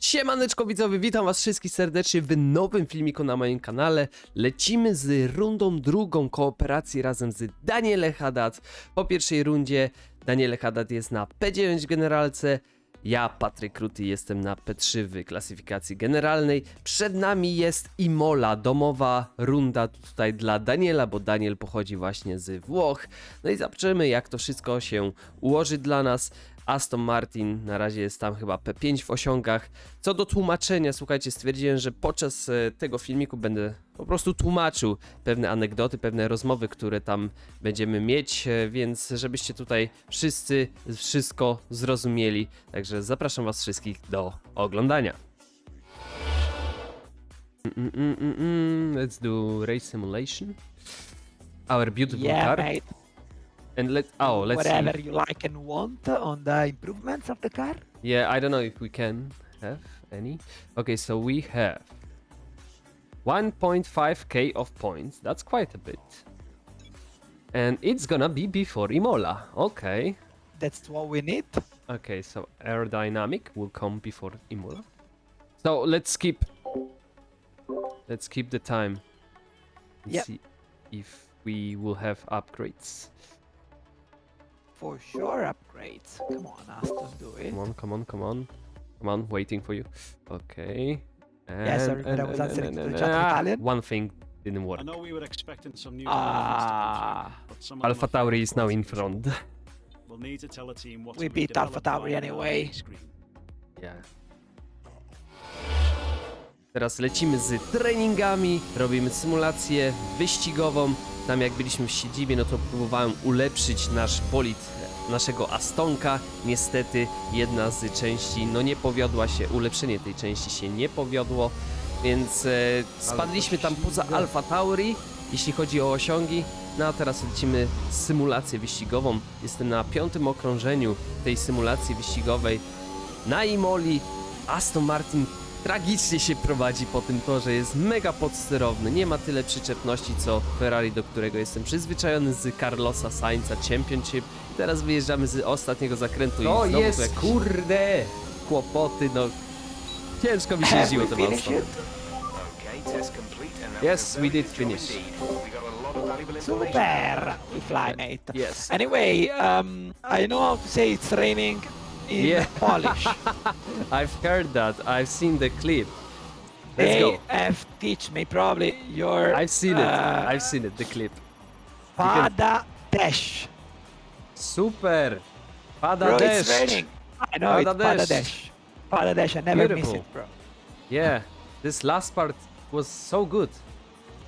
Siemaneczko widzowie, witam was wszystkich serdecznie w nowym filmiku na moim kanale. Lecimy z rundą drugą kooperacji razem z Danielem Haddad. Po pierwszej rundzie Daniel Haddad jest na P9 w generalce, ja, Patryk Ruty, jestem na P3 w klasyfikacji generalnej. Przed nami jest Imola, domowa runda tutaj dla Daniela, bo Daniel pochodzi właśnie z Włoch. No i zobaczymy, jak to wszystko się ułoży dla nas. Aston Martin na razie jest tam chyba P5 w osiągach. Co do tłumaczenia, słuchajcie, stwierdziłem, że podczas e, tego filmiku będę po prostu tłumaczył pewne anegdoty, pewne rozmowy, które tam będziemy mieć, e, więc żebyście tutaj wszyscy wszystko zrozumieli. Także zapraszam was wszystkich do oglądania. Mm, mm, mm, mm. Let's do race simulation. Our beautiful Yeah, car. mate. And let oh, let's see. Whatever you like and want on the improvements of the car. Yeah, I don't know if we can have any. Okay, so we have 1.5k of points. That's quite a bit. And it's gonna be before Imola. Okay. That's what we need. Okay, so aerodynamic will come before Imola. So let's keep let's keep the time. And Yep. see if we will have upgrades. For sure, upgrades. Come on, Aston, do it. Come on, come on, come on. Come on, waiting for you. Okay. Yeah, sorry, And- but I and- was and- answering and- to the and- chat in ah, Italian. One thing didn't work. I know we were expecting some new Ah. through, Alpha Tauri is now in front. We'll need to tell the team what We beat Alpha Tauri anyway. Yeah. Teraz lecimy z treningami, robimy symulację wyścigową. Tam jak byliśmy w siedzibie, no to próbowałem ulepszyć nasz bolid naszego Astonka. Niestety jedna z części no nie powiodła się, ulepszenie tej części się nie powiodło, więc e, spadliśmy tam poza Alpha Tauri, jeśli chodzi o osiągi. No a teraz lecimy symulację wyścigową. Jestem na piątym okrążeniu tej symulacji wyścigowej na Imoli Aston Martin tragicznie się prowadzi po tym torze, jest mega podsterowny, nie ma tyle przyczepności co Ferrari, do którego jestem przyzwyczajony z Carlosa Sainza Championship. I teraz wyjeżdżamy z ostatniego zakrętu i To znowu jest jakieś kurde! kłopoty, no ciężko mi się jeździło tym that Yes, we did finish. Super. We fly, mate. Yes. Anyway, um, I know how to say it's raining in Yeah. Polish. I've heard that, I've seen the clip. Let's they go. have teach me probably your. I've seen it, uh, I've seen it, the clip. Pada dash. Super! Pada Bro, deszcz! it's raining. I know Pada it's Pada dash. Pada dash. I never miss it, bro. Yeah, this last part was so good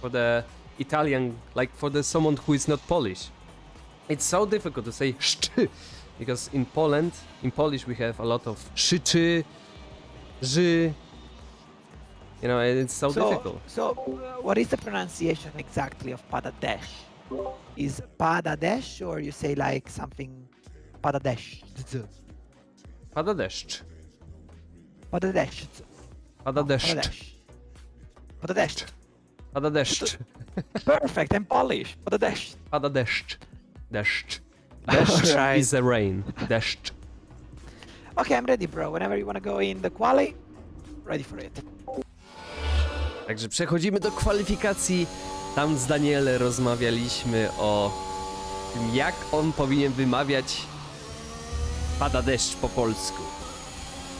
for the Italian, like for the someone who is not Polish. It's so difficult to say because in Poland, in Polish we have a lot of szyczy, ży. You know, and it's so, difficult. So, uh, what is the pronunciation exactly of Pada dash? Is Pada dash, or you say like something Pada dash? Pada deszcz. Pada dash. Pada Pada deszcz. dash. Pada dash. Pada deszcz. Perfect. I'm Polish. Pada dash. Pada deszcz. Alright. is a rain. Deszcz. Okay, I'm ready, bro. Whenever you wanna go in the quali, ready for it. Także przechodzimy do kwalifikacji. Tam z Danielem rozmawialiśmy o tym, jak on powinien wymawiać pada deszcz po polsku.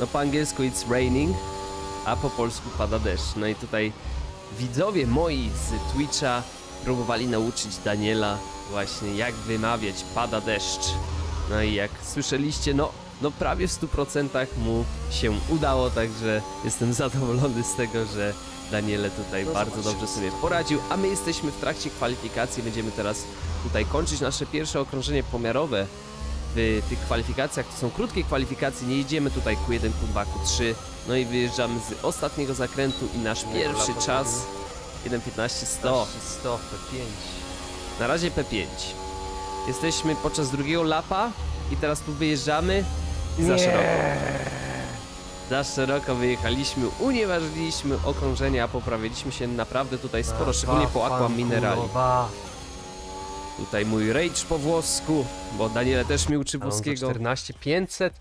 No po angielsku it's raining, a po polsku pada deszcz. No i tutaj widzowie moi z Twitcha próbowali nauczyć Daniela właśnie jak wymawiać pada deszcz. No i jak słyszeliście, no, no prawie w 100% mu się udało, także jestem zadowolony z tego, że Daniele tutaj bardzo dobrze sobie poradził, a my jesteśmy w trakcie kwalifikacji, będziemy teraz tutaj kończyć nasze pierwsze okrążenie pomiarowe w tych kwalifikacjach. To są krótkie kwalifikacje, nie idziemy tutaj Q1, Q2, Q3, no i wyjeżdżamy z ostatniego zakrętu i nasz pierwszy czas 1.15.100. 100, 100, P5. Na razie P5. Jesteśmy podczas drugiego lapa i teraz tu wyjeżdżamy i za szeroko. Za szeroko wyjechaliśmy, unieważniliśmy okrążenie, a poprawiliśmy się naprawdę tutaj sporo, szczególnie po Aqua Minerali. Tutaj mój rage po włosku, bo Daniele też mi uczy włoskiego. 14 500.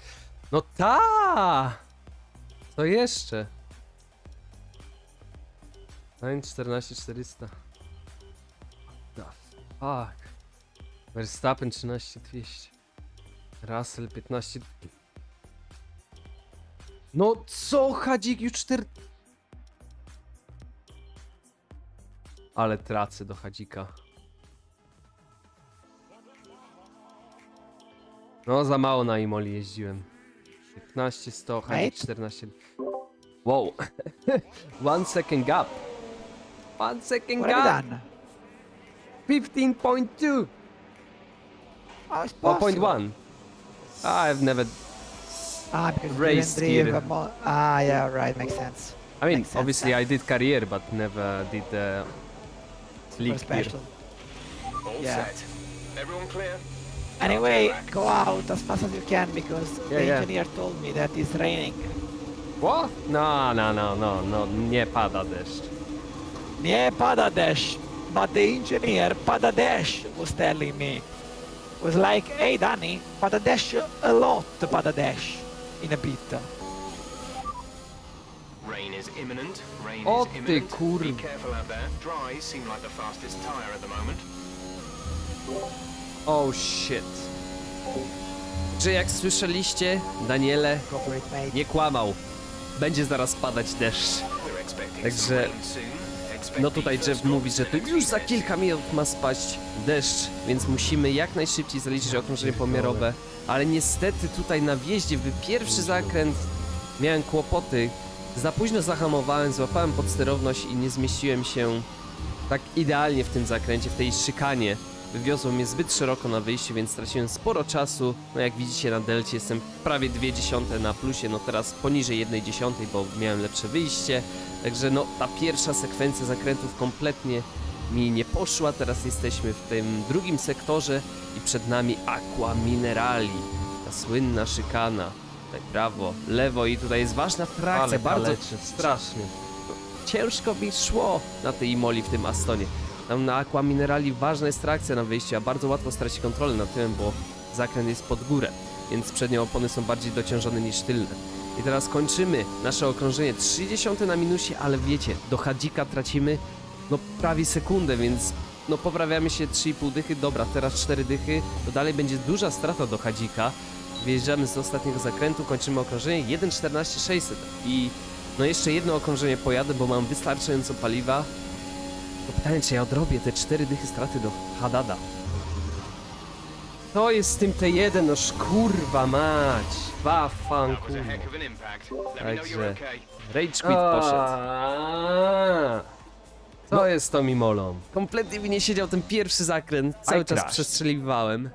No ta! To jeszcze. 9, 14, 400. The fuck. Verstappen 13, 200. Russell 15. No co, Hadzik już 4... Ale tracę do Hadzika. No za mało na Imoli jeździłem. 15, 100, Hadzik Right? 14. Wow. One second gap. One second What have you done? 15.2. Oh, it's Oh, possible. point one. I've never. Ah, because you Raced didn't drive here. mo- Ah, yeah, right, makes sense. I mean, Makes sense, obviously, yeah. I did career, but never did uh, league here. special. All Yeah. set. Everyone clear? Anyway, go out as fast as you can because Yeah, the yeah. engineer told me that it's raining. What? No, no, no, no, no, nie pada deszcz. Nie pada deszcz, but the engineer pada deszcz was telling me. Was like, hey Danny, pada deszcz a lot pada deszcz in a bit. Rain is imminent. Rain O is ty imminent. kur- Be careful out there. Dries seem like the fastest tire at the moment. Oh shit. Czy jak słyszeliście, Daniele mate. nie kłamał. Będzie zaraz padać deszcz. We're expecting Także- some rain soon. No tutaj Jeff mówi, że tu już za kilka minut ma spaść deszcz, więc musimy jak najszybciej zaliczyć okrążenie pomiarowe. Ale niestety tutaj na wjeździe w pierwszy zakręt miałem kłopoty. Za późno zahamowałem, złapałem podsterowność i nie zmieściłem się tak idealnie w tym zakręcie, w tej szykanie. Wywiozło mnie zbyt szeroko na wyjściu, więc straciłem sporo czasu. No jak widzicie na delcie jestem prawie dwie dziesiąte na plusie, no teraz poniżej jednej dziesiątej, bo miałem lepsze wyjście. Także no ta pierwsza sekwencja zakrętów kompletnie mi nie poszła. Teraz jesteśmy w tym drugim sektorze i przed nami Aqua Minerali. Ta słynna szykana. Tutaj prawo, lewo i tutaj jest ważna trakcja, Ale bardzo strasznie. ciężko mi szło na tej Imoli w tym Astonie. Tam na Aqua Minerali ważna jest trakcja na wyjściu, a bardzo łatwo stracić kontrolę nad tyłem, bo zakręt jest pod górę, więc przednie opony są bardziej dociążone niż tylne. I teraz kończymy nasze okrążenie 30 na minusie, ale wiecie, do Hadzika tracimy no prawie sekundę, więc no poprawiamy się 3,5 dychy, dobra, teraz 4 dychy, to dalej będzie duża strata do Hadzika. Wyjeżdżamy z ostatniego zakrętu, kończymy okrążenie 1.14.600 i no jeszcze jedno okrążenie pojadę, bo mam wystarczająco paliwa. To pytanie, czy ja odrobię te 4 dychy straty do Hadada. To jest z tym T1, no szkurwa mać. Dwa That was fanku. a heck of an impact. Let me know Także. Rage Quit poszedł. Aaaa. Co jest z tą Imolą? Kompletnie mi nie siedział ten pierwszy zakręt. Cały I czas crashed. przestrzeliwałem.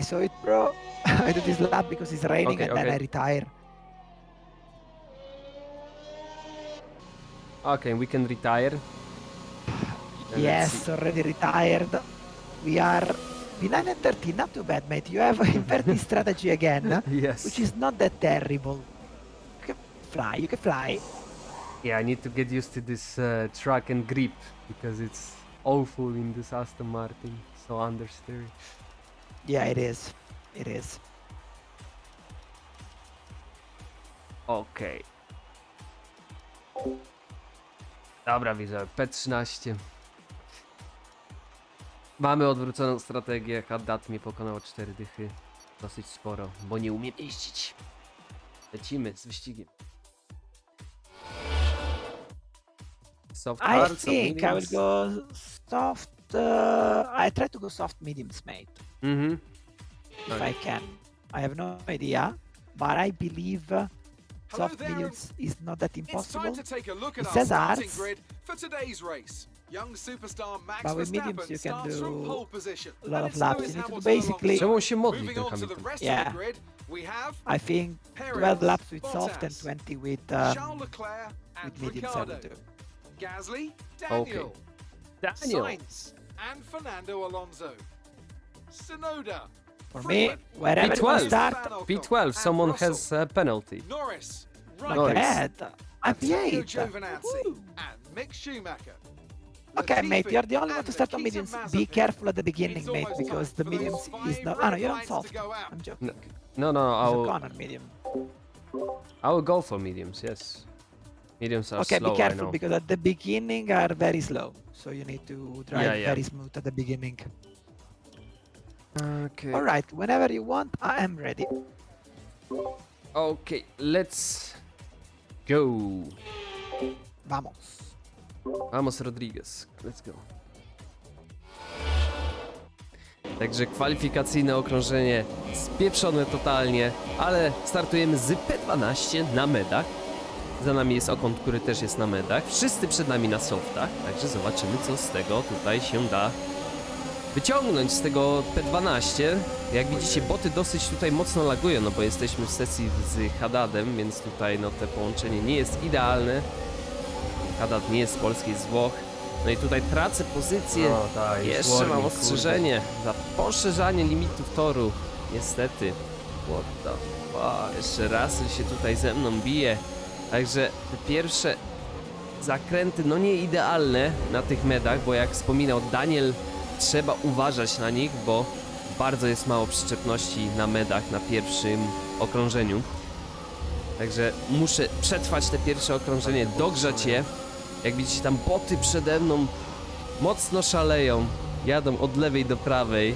I saw it, bro. I do this lap because it's raining Okay, and then okay. I retire. Okay, we can retire. And yes, already retired. We are behind and 13, not too bad, mate. You have inverted strategy again, Yes. which is not that terrible. You can fly, you can fly. Yeah, I need to get used to this uh, truck and grip because it's awful in this Aston Martin. So understeer. Yeah, it is. It is. Okay. Dobra, widzę. P13. Mamy odwróconą strategię. Haddad mnie pokonał o 4 dychy. Dosyć sporo, bo nie umiem jeździć. Lecimy z wyścigiem. Soft I hard, soft think I will mediums. go soft. Uh, I try to go soft mediums, mate. Mhm. If Okay. I can. I have no idea, but I believe uh, Hello soft there, mediums is not that It's impossible. time to take a look It at our says starting arts. grid for today's race. Young superstar Max But with Verstappen mediums you can starts from do pole position. a lot and of it's laps. Lewis You need to do Hamilton basically- Czemu on alongside. się modli Moving ten on to the Hamilton? rest Yeah. of the grid, we have I think Perez, 12 laps with soft and Bottas, 20 with um, Charles Leclerc and with mediums. I will Ricciardo. do. Gasly, Daniel, Daniel. Sainz, and Fernando Alonso. Sonoda, For me, Freeman, wherever you P12. start, Van Ocon, P12, and someone Russell. has a penalty. Norris, like Norris. Raikkonen, that. I'm Antonio P8. Giovinazzi, Woo. and Mick Schumacher. Okay, mate, you're the only one to start on mediums. Be careful at the beginning, mate, because the mediums is five not. red Oh no, you're on lights soft. I'm joking. No, no, no. I'll, a con on medium. I will go for mediums, yes. Mediums are okay, slow, be I careful know. because at the beginning are very slow. So you need to drive Yeah, yeah. very smooth at the beginning. Okay. All right, whenever you want, I am ready. Okay, let's go. Vamos. Vamos Rodriguez, let's go. Także kwalifikacyjne okrążenie spieprzone totalnie, ale startujemy z P12 na medach. Za nami jest Okon, który też jest na medach. Wszyscy przed nami na softach, także zobaczymy co z tego tutaj się da wyciągnąć z tego P12. Jak widzicie boty dosyć tutaj mocno lagują, no bo jesteśmy w sesji z Haddadem, więc tutaj no te połączenie nie jest idealne. Haddad nie jest z Polski, jest z Włoch. No i tutaj tracę pozycję. No, tak, jest Jeszcze warning, mam ostrzeżenie za poszerzanie limitów toru. Niestety. What the fuck? Jeszcze Russell się tutaj ze mną bije. Także te pierwsze zakręty, no nie idealne na tych medach, bo jak wspominał Daniel, trzeba uważać na nich, bo bardzo jest mało przyczepności na medach na pierwszym okrążeniu. Także muszę przetrwać te pierwsze okrążenie, dogrzać je. Jak widzicie, tam boty przede mną mocno szaleją. Jadą od lewej do prawej.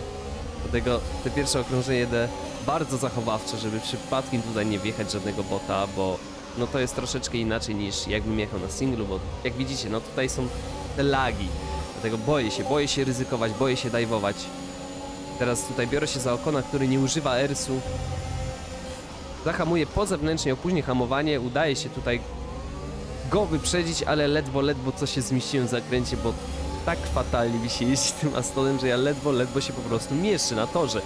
Dlatego te pierwsze okrążenie idę bardzo zachowawcze, żeby przypadkiem tutaj nie wjechać żadnego bota, bo no to jest troszeczkę inaczej niż jakbym jechał na singlu, bo jak widzicie, no tutaj są te lagi. Dlatego boję się, boję się ryzykować, boję się dajwować. Teraz tutaj biorę się za Okona, który nie używa ersu. Zahamuję pozewnętrznie, opóźnię hamowanie, udaje się tutaj go wyprzedzić, ale ledwo, ledwo co się zmieściłem w zakręcie, bo tak fatalnie mi się jeździ tym Astonem, że ja ledwo, ledwo się po prostu mieszczę na torze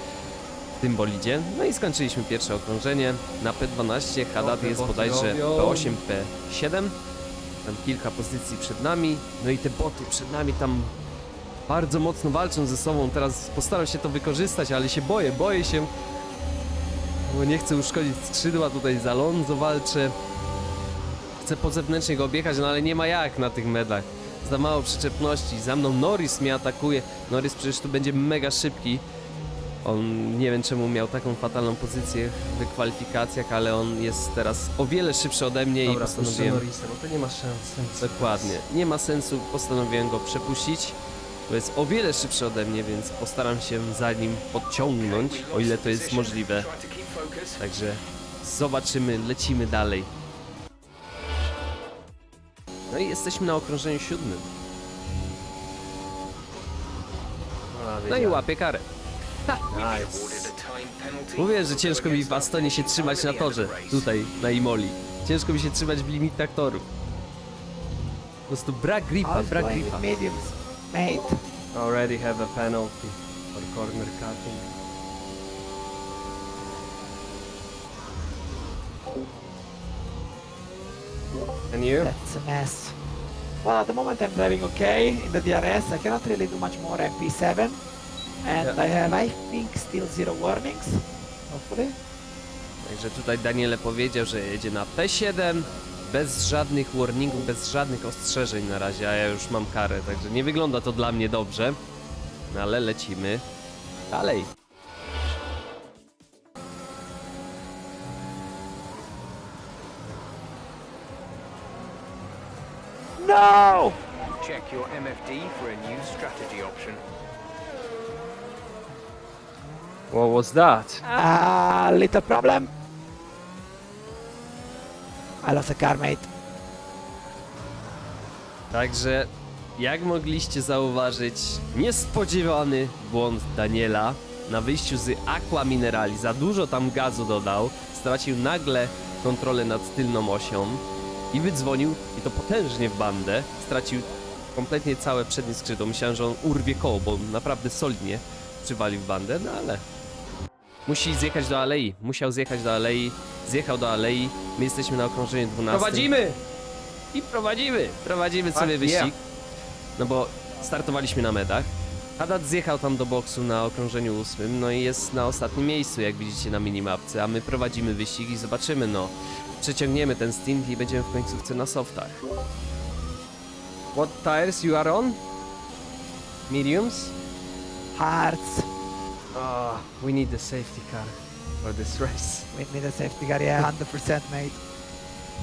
w tym bolidzie. No i skończyliśmy pierwsze okrążenie na P12, Haddad jest bodajże P8, P7. Tam kilka pozycji przed nami, no i te boty przed nami tam bardzo mocno walczą ze sobą. Teraz postaram się to wykorzystać, ale się boję, boję się, bo nie chcę uszkodzić skrzydła. Tutaj z Alonso walczę. Chcę pozewnętrznie go objechać, no ale nie ma jak na tych medach. Za mało przyczepności. Za mną Norris mnie atakuje. Norris przecież tu będzie mega szybki. On nie wiem czemu miał taką fatalną pozycję w kwalifikacjach, ale on jest teraz o wiele szybszy ode mnie Dobra, i postanowiłem. Norrisa, bo to nie ma szans. Dokładnie. Nie ma sensu, postanowiłem go przepuścić, bo jest o wiele szybszy ode mnie, więc postaram się za nim podciągnąć, o ile to jest możliwe. Także zobaczymy, lecimy dalej. No i jesteśmy na okrążeniu siódmym. No i łapię karę. Nice. Time penalty. Mówię, że ciężko mi w Astonie się trzymać na torze, tutaj, na Imoli. Ciężko mi się trzymać w limitach toru. Po prostu brak gripa, brak gripa. mediums, mate. Already have a penalty for corner cutting. And you? That's a mess. Well, at the moment I'm driving okay in the DRS. I cannot really do much more MP7. And Yeah. I have, I think, still zero warnings. Hopefully. Także tutaj Daniele powiedział, że jedzie na P7 bez żadnych warningów, bez żadnych ostrzeżeń na razie, a ja już mam karę, także nie wygląda to dla mnie dobrze. No ale lecimy dalej. No! Check your MFD for a new strategy option. What was that? A little problem. I lost a car, mate. Także jak mogliście zauważyć, niespodziewany błąd Daniela na wyjściu z Aqua Minerali. Za dużo tam gazu dodał, stracił nagle kontrolę nad tylną osią i wydzwonił, i to potężnie w bandę, stracił kompletnie całe przednie skrzydło. Myślałem, że on urwie koło, bo naprawdę solidnie przywalił w bandę, no ale musi zjechać do alei. Musiał zjechać do alei, zjechał do alei. My jesteśmy na okrążeniu 12. Prowadzimy! I prowadzimy, prowadzimy sobie wyścig. No bo startowaliśmy na medach. Haddad zjechał tam do boksu na okrążeniu ósmym, no i jest na ostatnim miejscu, jak widzicie na minimapce, a my prowadzimy wyścig i zobaczymy, no. Przeciągniemy ten stint i będziemy w końcówce na softach. What tires you are on? Mediums? Hearts. Ah, we need the safety car. for this race. Win me the safety car, yeah, 100% mate.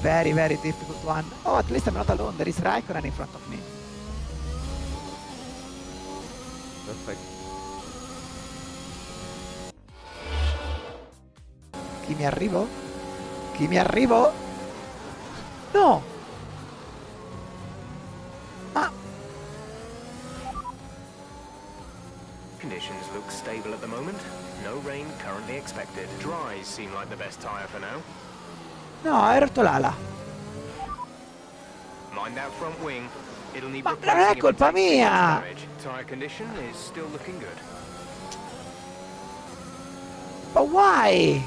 Very, very difficult one. Oh, at least I'm not alone. There is Raikkonen in front of me. Perfect. Chi mi arrivo? Chi mi arrivo? No! Ma Conditions look stable at the moment. No rain currently expected. Dries seem like the best tyre for now. no, hai rotto l'ala. Mind that front wing. Ma non è colpa mia! But why?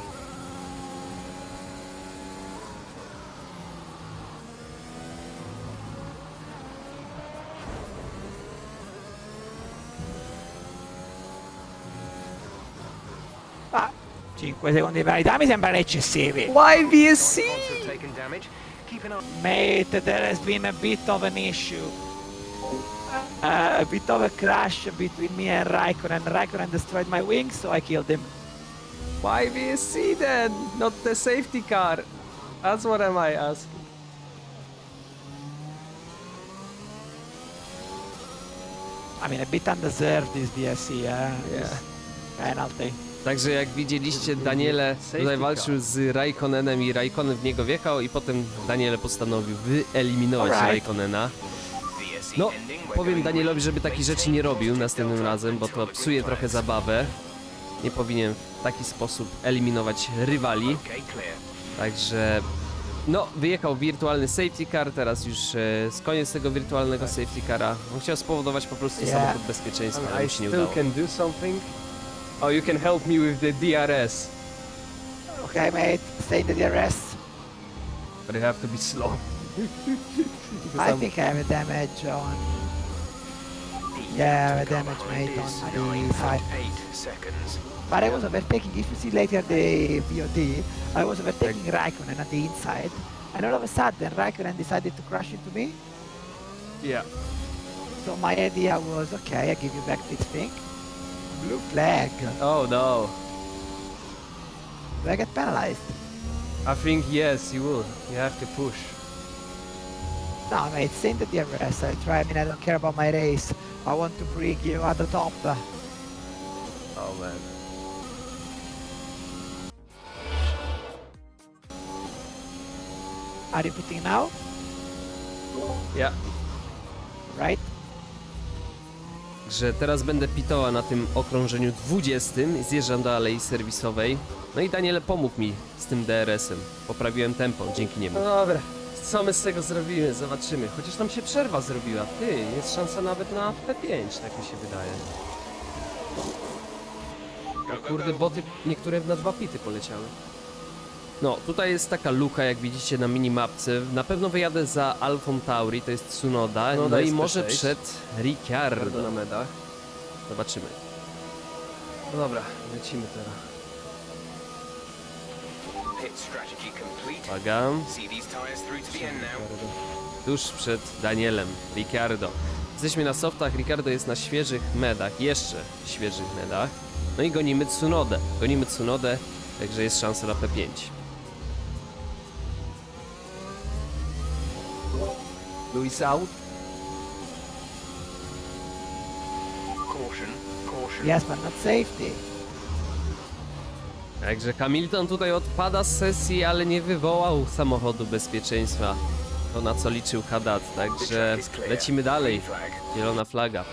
Ah, Ma 5 secondi di parità mi sembrano eccessivi. Why VSC? Keep an eye. Mate, there has been a bit of an issue. Uh, a bit of a crash between me and Raikkonen. Raikkonen destroyed my wings, so I killed him. YVSC then, not the safety car. That's what am I asking. I mean, a bit undeserved this DSC, eh? Yeah. Penalty. Także jak widzieliście, Daniele tutaj walczył z Raikkonenem i Raikkonen w niego wjechał i potem Daniele postanowił wyeliminować Alright. Raikkonena. No, powiem Danielowi, żeby takich rzeczy nie robił następnym razem, bo to psuje trochę zabawę. Nie powinien w taki sposób eliminować rywali. Także no, wyjechał wirtualny safety car, teraz już e, z koniec tego wirtualnego safety cara. On chciał spowodować po prostu Yeah. samochód bezpieczeństwa, ale mu się nie udało. can do something. Oh, you can help me with the DRS, Okay, mate, stay in the DRS. but you have to be slow. I I'm- think I have a damage on. Yeah, I have a damage mate on the side. 9.8 seconds. But I was overtaking, if you see later the VOD, I was overtaking Raikkonen at the inside. And all of a sudden, Raikkonen decided to crash into me. Yeah. So my idea was, okay, I give you back this thing. Blue flag. Oh no. Do I get penalized? I think yes, you will. You have to push. No, mate, in the DRS. I try, I mean, I don't care about my race. I want to bring you at the top. Oh man. Are you putting now? Yeah. Right? Że teraz będę pitoła na tym okrążeniu 20, zjeżdżam do alei serwisowej. No i Daniele pomógł mi z tym DRS-em. Poprawiłem tempo dzięki niemu. No dobra. Co my z tego zrobimy? Zobaczymy. Chociaż tam się przerwa zrobiła. Ty, jest szansa nawet na P5, tak mi się wydaje. O kurde, boty niektóre na dwa pity poleciały. No, tutaj jest taka luka, jak widzicie na minimapce. Na pewno wyjadę za Alfą Tauri, to jest Tsunoda. No, No, i jest może P6. przed Ricciardo. na medach. Zobaczymy. No dobra, lecimy teraz. Pit strategy complete. Uwaga. See these tyres through to the end now. tuż przed Danielem, Ricciardo. Jesteśmy na softach, Ricciardo jest na świeżych medach, jeszcze świeżych medach. No i gonimy Tsunodę. Gonimy Tsunodę, także jest szansa na P5. Luis out. Caution, caution. Yes, but not safety. Także Hamilton tutaj odpada z sesji, ale nie wywołał samochodu bezpieczeństwa. To na co liczył Haddad, także lecimy dalej. Zielona flaga.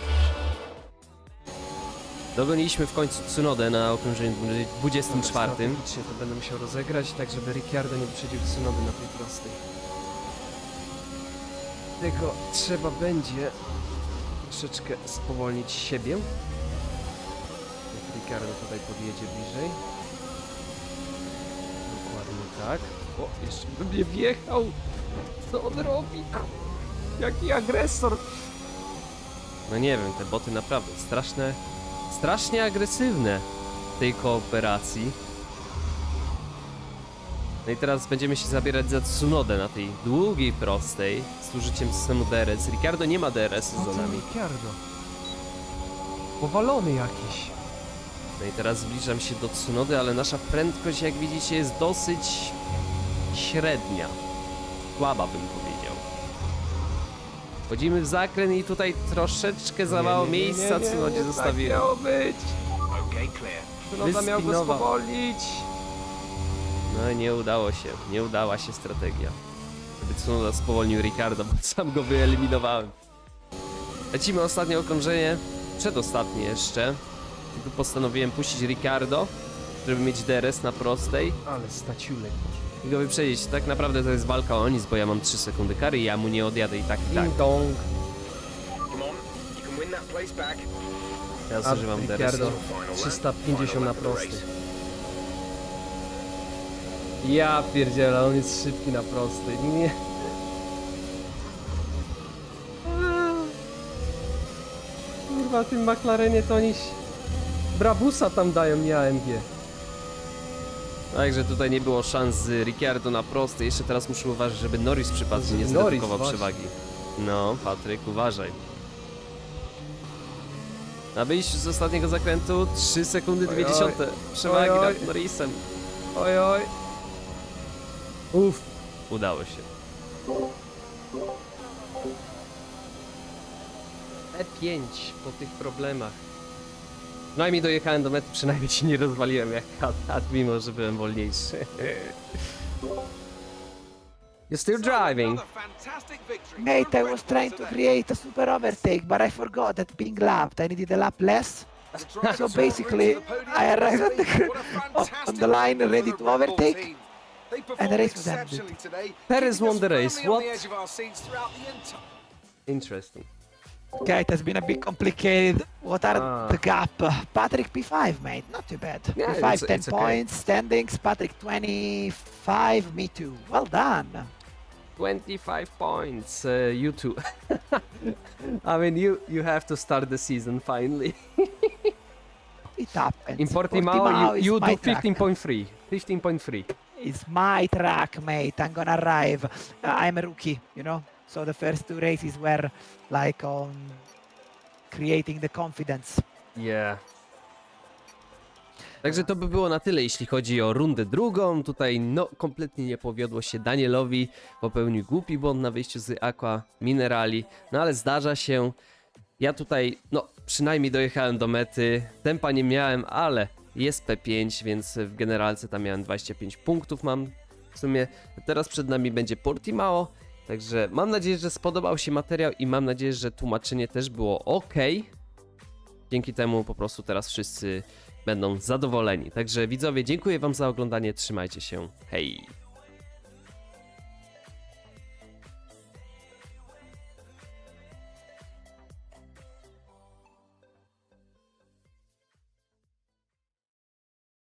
Dogoniliśmy w końcu Tsunodę na okrążeniu 24. Strategicznie to będę musiał rozegrać, tak żeby Ricciardo nie wyprzedził Tsunody na tej prostej. Tylko trzeba będzie troszeczkę spowolnić siebie. Jak Ricciardo tutaj podjedzie bliżej. Dokładnie tak. O, jeszcze by mnie wjechał! Co on robi? Jaki agresor! No nie wiem, te boty naprawdę straszne, strasznie agresywne w tej kooperacji. No i teraz będziemy się zabierać za Tsunodę na tej długiej, prostej, z użyciem systemu DRS. Ricardo nie ma DRS No z zonami. Ricciardo. Powalony jakiś. No i teraz zbliżam się do Tsunody, ale nasza prędkość, jak widzicie, jest dosyć średnia. Słaba bym powiedział. Wchodzimy w zakręt i tutaj troszeczkę za mało miejsca Tsunodzie zostawiłem. miało być. Okay, clear. Tsunoda miał go Wyspinował. spowolnić. No i nie udało się, nie udała się strategia. Tsunoda spowolnił Ricardo, bo sam go wyeliminowałem. Lecimy ostatnie okrążenie, przedostatnie jeszcze. I tu postanowiłem puścić Ricardo, żeby mieć DRS na prostej Ale staciulek. i go wyprzedzić. Tak naprawdę to jest walka o nic, bo ja mam 3 sekundy kary i ja mu nie odjadę i tak i tak. Ding dong. Come on, you can win that place back. Ja zużywam DRS. Lap, 350 final na lap Ja pierdzielę, on jest szybki na prostej. Nie. Kurwa, w tym McLarenie to oni... Brabusa tam dają, nie AMG. Także tutaj nie było szans z Ricciardo na prostej. Jeszcze teraz muszę uważać, żeby Norris przypadkiem nie zredukował właśnie. przewagi. No, Patryk, uważaj. Na wyjściu z ostatniego zakrętu 3 sekundy Oj, 2 oj. przewagi Oj, oj. nad Norrisem. Oj, oj. Uff. Udało się. E5 E po tych problemach. Przynajmniej dojechałem do mety, przynajmniej się nie rozwaliłem jak kat, mimo że byłem wolniejszy. You're still driving. Mate, I was trying to create a super overtake, but I forgot that being lapped, I needed a lap less. So basically, I arrived at the on the line, ready to overtake, and the performed race was ended. exceptionally today, Perez keeping won the race, firmly the what? of our seats the entire Interesting. Okay, it has been a bit complicated. What are Ah. the gap? Uh, Patrick P5, mate, not too bad. Yeah, P5, it's- 10 it's okay. points, standings. Patrick 25, me too. Well done. 25 points, uh, you two. I mean, you you have to start the season finally. It happens. In Portimao, Portimao you, is you my do track. 15.3. 15.3. It's my track, mate. I'm gonna arrive. Uh, I'm a rookie, you know. So the first two races were like on creating the confidence. Yeah. Także to by było na tyle, jeśli chodzi o rundę drugą. Tutaj no kompletnie nie powiodło się Danielowi, popełnił głupi błąd na wyjściu z Aqua Minerali, no ale zdarza się. Ja tutaj, no przynajmniej dojechałem do mety, tempa nie miałem, ale jest P5, więc w generalce tam miałem 25 punktów mam w sumie. Teraz przed nami będzie Portimao, także mam nadzieję, że spodobał się materiał i mam nadzieję, że tłumaczenie też było ok. Dzięki temu po prostu teraz wszyscy będą zadowoleni. Także widzowie, dziękuję Wam za oglądanie, trzymajcie się, hej!